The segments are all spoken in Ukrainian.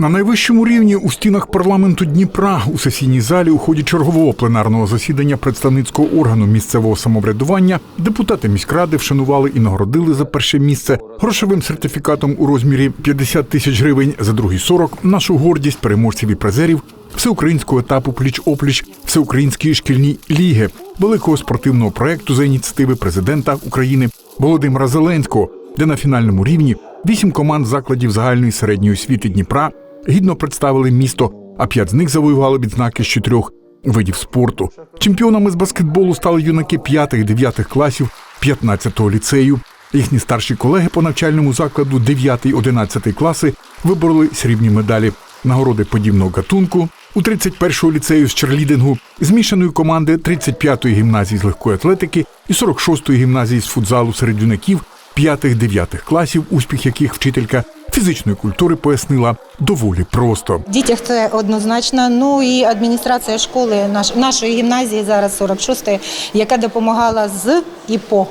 На найвищому рівні у стінах парламенту Дніпра у сесійній залі у ході чергового пленарного засідання представницького органу місцевого самоврядування депутати міськради вшанували і нагородили за перше місце. Грошовим сертифікатом у розмірі 50 тисяч гривень, за другий 40 – нашу гордість переможців і призерів всеукраїнського етапу пліч-опліч всеукраїнської шкільні ліги, великого спортивного проекту за ініціативи президента України Володимира Зеленського, де на фінальному рівні вісім команд закладів загальної середньої освіти Дніпра гідно представили місто, а п'ять з них завоювали відзнаки з чотирьох видів спорту. Чемпіонами з баскетболу стали юнаки 5-9 класів 15-го ліцею. Їхні старші колеги по навчальному закладу 9-11 класи вибороли срібні медалі, нагороди подібного гатунку. У 31-го ліцею з черлідингу, змішаної команди 35-ї гімназії з легкої атлетики і 46-ї гімназії з футзалу серед юнаків 5-9 класів, успіх яких вчителька фізичної культури пояснила доволі просто. Дітях це однозначно. Ну і адміністрація школи наш, нашої гімназії зараз 46-ї, яка допомагала з і по.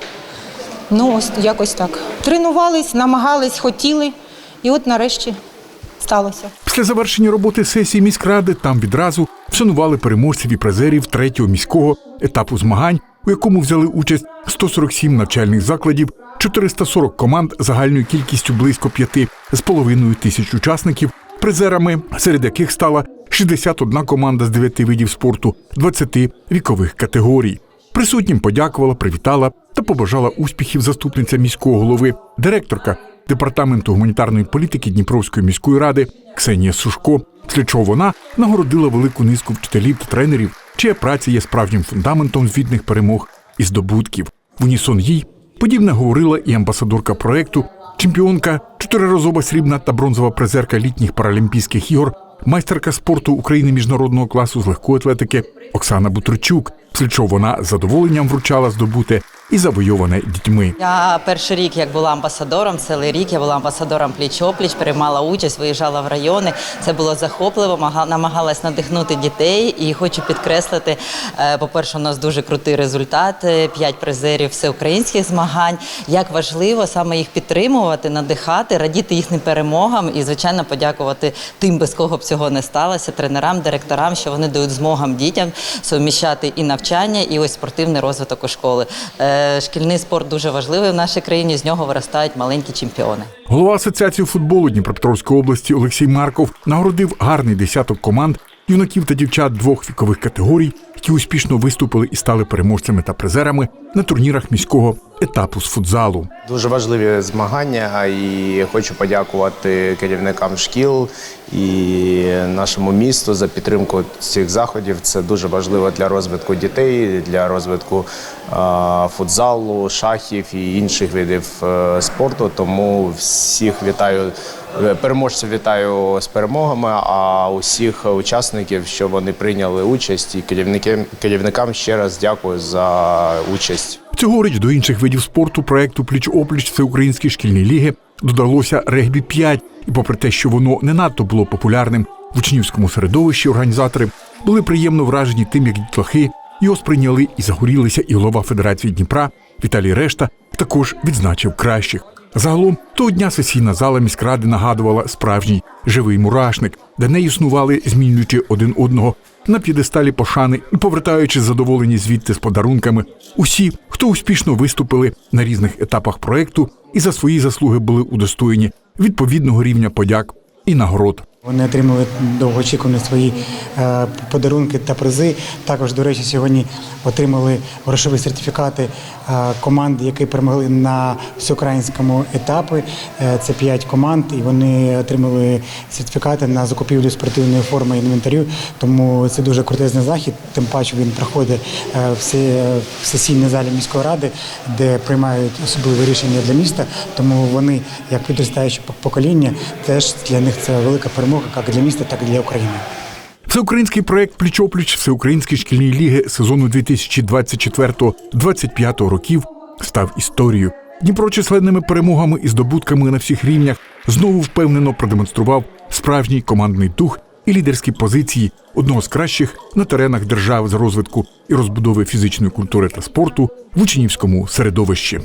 Ну, ось якось так. Тренувались, намагались, хотіли, і от нарешті сталося. Після завершення роботи сесії міськради там відразу вшанували переможців і призерів третього міського етапу змагань, у якому взяли участь 147 навчальних закладів, 440 команд загальною кількістю близько п'яти з половиною тисяч учасників, призерами, серед яких стала 61 команда з 9 видів спорту, 20 вікових категорій. Присутнім подякувала, привітала та побажала успіхів заступниця міського голови, директорка департаменту гуманітарної політики Дніпровської міської ради Ксенія Сушко. Після чого вона нагородила велику низку вчителів та тренерів, чия праця є справжнім фундаментом звітних перемог і здобутків. В унісон їй подібне говорила і амбасадорка проекту, чемпіонка, чотириразова срібна та бронзова призерка літніх паралімпійських ігор, майстерка спорту України міжнародного класу з легкої атлетики Оксана Бутричук. Слідчо вона з задоволенням вручала здобуте і завойоване дітьми. Я перший рік, як була амбасадором, цілий рік я була амбасадором пліч-опліч, приймала участь, виїжджала в райони. Це було захопливо, мага- намагалась надихнути дітей. І хочу підкреслити, е, по-перше, у нас дуже крутий результат: е, п'ять призерів всеукраїнських змагань. Як важливо саме їх підтримувати, надихати, радіти їхнім перемогам і, звичайно, подякувати тим, без кого б цього не сталося, тренерам, директорам, що вони дають змогам дітям суміщати і навчання, і ось спортивний розвиток у школи. Е, Шкільний спорт дуже важливий в нашій країні. З нього виростають маленькі чемпіони. Голова асоціації футболу Дніпропетровської області Олексій Марков нагородив гарний десяток команд юнаків та дівчат двох вікових категорій, які успішно виступили і стали переможцями та призерами на турнірах міського етапу з футзалу. Дуже важливі змагання, і хочу подякувати керівникам шкіл і нашому місту за підтримку цих заходів. Це дуже важливо для розвитку дітей, для розвитку футзалу, шахів і інших видів е, спорту. Тому всіх вітаю. Е, Переможців вітаю з перемогами, а усіх учасників, що вони прийняли участь, і керівникам, керівникам ще раз дякую за участь. Цьогоріч до інших видів спорту проекту Пліч-опліч Всеукраїнської шкільні ліги додалося регбі 5 І попри те, що воно не надто було популярним в учнівському середовищі, організатори були приємно вражені тим, як дітлахи його сприйняли і загорілися, і голова Федерації Дніпра Віталій Решта також відзначив кращих. Загалом того дня сесійна зала міськради нагадувала справжній живий мурашник, де не існували, змінюючи один одного на п'єдесталі пошани і повертаючи задоволені звідти з подарунками. Усі, хто успішно виступили на різних етапах проекту і за свої заслуги були удостоєні відповідного рівня подяк і нагород. Вони отримали довгоочікувані свої е, подарунки та призи. Також, до речі, сьогодні отримали грошові сертифікати е, команд, які перемогли на всеукраїнському етапі. Е, Це п'ять команд, і вони отримали сертифікати на закупівлю спортивної форми і інвентарю. Тому це дуже крутезний захід. Тим паче він проходить в сесійній залі міської ради, де приймають особливі рішення для міста. Тому вони, як підростаюче покоління, теж для них це велика перемога, як для міста, так і для України. Всеукраїнський проект Пліч-опліч Всеукраїнської шкільні ліги сезону 2024-2025 років став історією. Дніпро численними перемогами і здобутками на всіх рівнях знову впевнено продемонстрував справжній командний дух і лідерські позиції одного з кращих на теренах держави з розвитку і розбудови фізичної культури та спорту в учнівському середовищі.